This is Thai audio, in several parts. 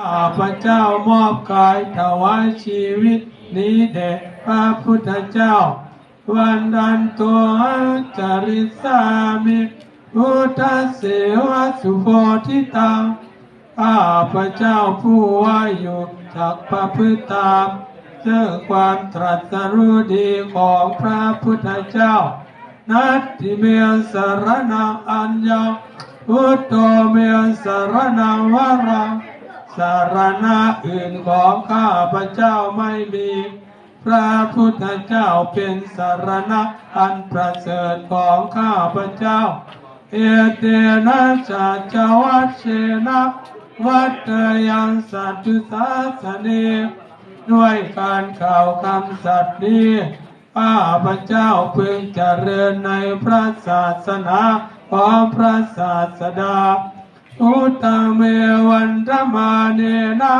ข้าพเจ้ามอบกายถวายชีวิตนี้แด่พระพุทธเจ้า วันดันตัวจริสามิพุทธเสวสุโพธิตังข้าพเจ้าผู้ว่าอยู่จากพระพุทธตามเจ้าความตรัสรู้ดีของพระพุทธเจ้า นัตติเมสรนังอัญญาพุทโธเมสรนังวรัง สารณะอื่นของข้าพระเจ้าไม่มี พระพุทธเจ้าเป็นสารณะอันประเสริฐของข้าพระเจ้า เอเตนะสัจวัชเชนะวัตเตยังสัตตุสาสเนด้วยการข่าวคำสัตย์นี้ข้าพระเจ้าพึงเจริญในพระศาสนาของพระศาสดา อุตเมวันธมาเนนะ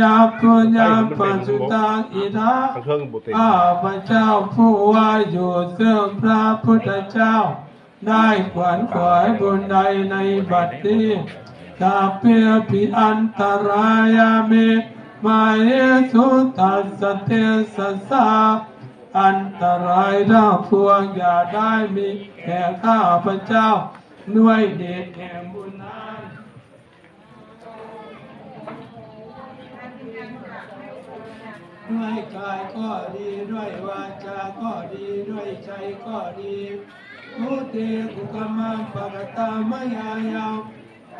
ยาปุญญาปัจจุตังอิทาทั้งเครื่องบุตรข้าพเจ้าผู้ว่าอยู่ซึ่งพระพุทธเจ้า ได้ขวนขวายบุญใดในบัดนี้กาเปียปิอันตรายามิมาเยสุตัสสเทสสาอันตรายทั้งพวงอย่าได้มีแก่ข้าพเจ้าด้วยเดชแห่งบุญนั้น ด้วยกายก็ดีด้วยวาจาก็ดีด้วยใจก็ดีมุติกุกมังปะกตามยายาม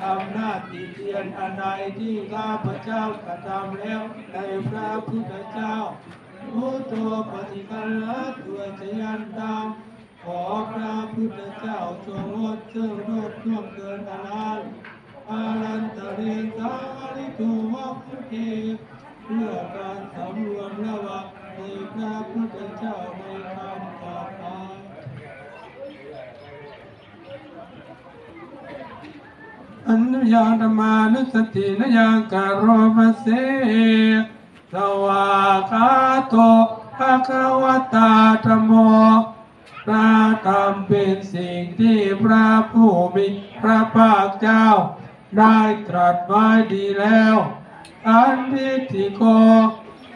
ทำหน้าที่เทียนอันใดที่ข้าพเจ้ากระทำแล้วในพระพุทธเจ้ามุตัวปฏิกันละตัวชยันตามขอพระพุทธเจ้าจงงดซึ่งโทษล่วงเกินอนันต์อารันตเรสาริโตวัพพุเท เพื่อการสำรวมระวังในพระพุทธเจ้าในคำต่อไปอันยาธรรมานุสตินยังกโรมเสสวากาโตภะคะวตาธรรมโมพระธรรมเป็นสิ่งที่พระผู้มีพระภาคเจ้า ได้ตรัสไว้ดีแล้ว อันทิฏฐิโก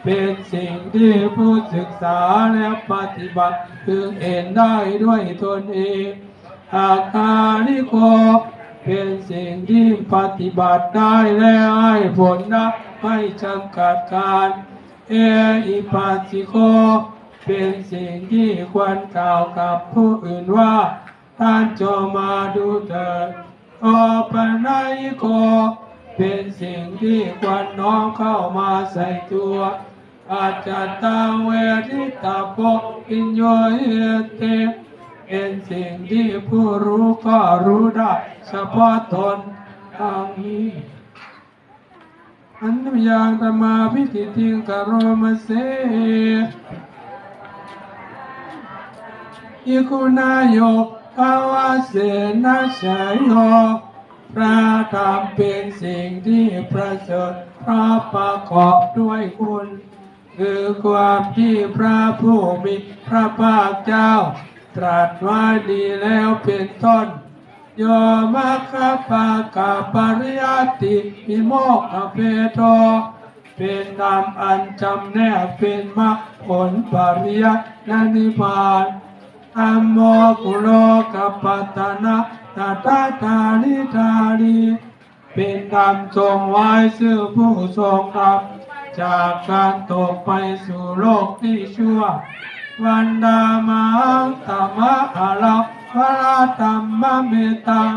เป็นสิ่งที่ผู้ศึกษาและปฏิบัติพึงเห็นได้ด้วยตนเองอาคานิโกเป็นสิ่งที่ปฏิบัติได้และให้ผลได้ไม่จำกัดการ เออิปัสสิโกเป็นสิ่งที่ควรกล่าวกับผู้อื่นว่า ท่านจงมาดูเถิดโอปัญญิโก เป็นสิ่งที่ควรน้อมเข้ามาใส่ตัวอาจจะตังเวทิตาโปอินโยเยเตเป็นสิ่งที่ผู้รู้ก็รู้ได้เฉพาะตนทางนี้อันยังธรรมาพิธิทิงกโรมเสอิคุณายโยภาวะเสนาชยโย พระธรรมเป็นสิ่งที่ประเสริฐพระประกอบด้วยคุณ คือความที่พระผู้มีพระภาคเจ้า ตรัสไว้ดีแล้วเป็นต้นโยมัคคปากาปริยติมิโมกขเพโตเป็นนามอันจำแนกเป็นมรรคผลปริยัตินิพพานอัมโมกุโลกัปปัตตนะ ตาตาตานิทานีเป็นธรรมทรงไว้ซึ่งผู้ทรงธรรมจากการตกไปสู่โลกที่ชั่ว วันดามังตมะอาลาวราตัมมเมตัง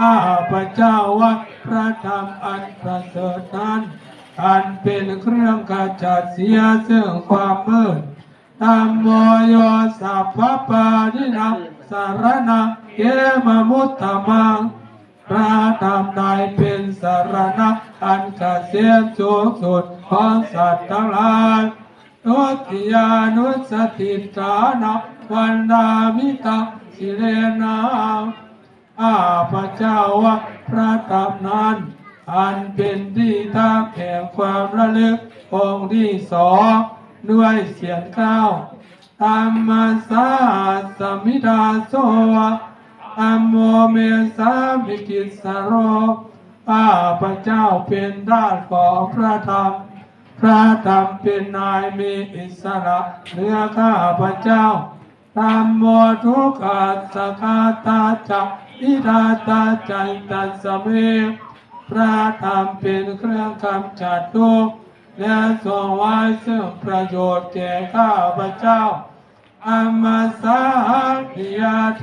อาพระเจ้าว่าพระธรรมอันประเสริฐนั้นอันเป็นเครื่องกระจัดเสียซึ่งความมืด ธรรมโมโยสัพพปานินังสารนังเกมมุตตมังพระธรรมใดเป็นสารณะอันเกษมสูงสุดของสัตว์ทั้งหลายนุติยานุสติตานะวันดามิตาสิเลนาอาพระเจ้าว่าพระธรรมนั้น อันเป็นที่ตั้งแห่งความระลึกองค์ที่สอง ด้วยเสียงเก้าธรรมสาสมิดาโสวะอัมโมเมสามิกิสโรข้าพระเจ้าเป็นทาสของพระธรรม พระธรรมเป็นนายมีอิสระเหนือข้าพระเจ้าธรรมโมทุกขาสคาตาจักนิทาตาใจตัสสเมพระธรรมเป็นเครื่องกำจัดทุกข์ และทรงไว้ซึ่งประโยชน์แก่ข้าพระเจ้าอมสาหิยาเท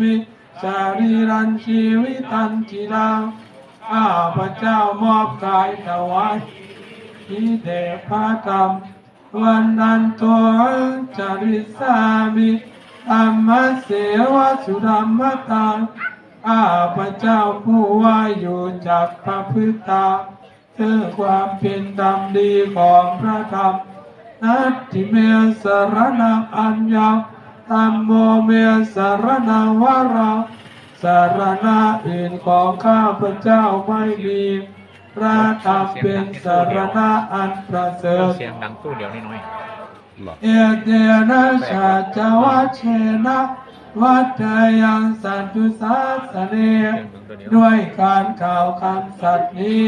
มิสารีรันชีวิตันจิรังข้าพระเจ้ามอบกายถวายที่แด่พระธรรมวันนันตัวจาริสามิธรรมเสวะสุธรรมตังข้าพระเจ้าผู้ว่าอยู่จากพระพุทธา คือความเป็นธรรมดีของพระธรรมนัตถิเมสรนังอัญญาธรรมโมเมสรนังวาราสารณะอื่นของข้าพระเจ้าไม่มีพระธรรมเป็นสารณะอันประเสริฐเสียงดังตู้เดียวนิดหน่อยเอเดนะชาจาวัชเชนะวัฏยังสันตุสาสเนด้วยการกล่าวคำสัตย์นี้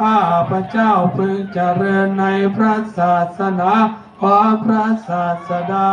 ข้าพระเจ้าพึงเจริญในพระศาสนาขอพระศาสดา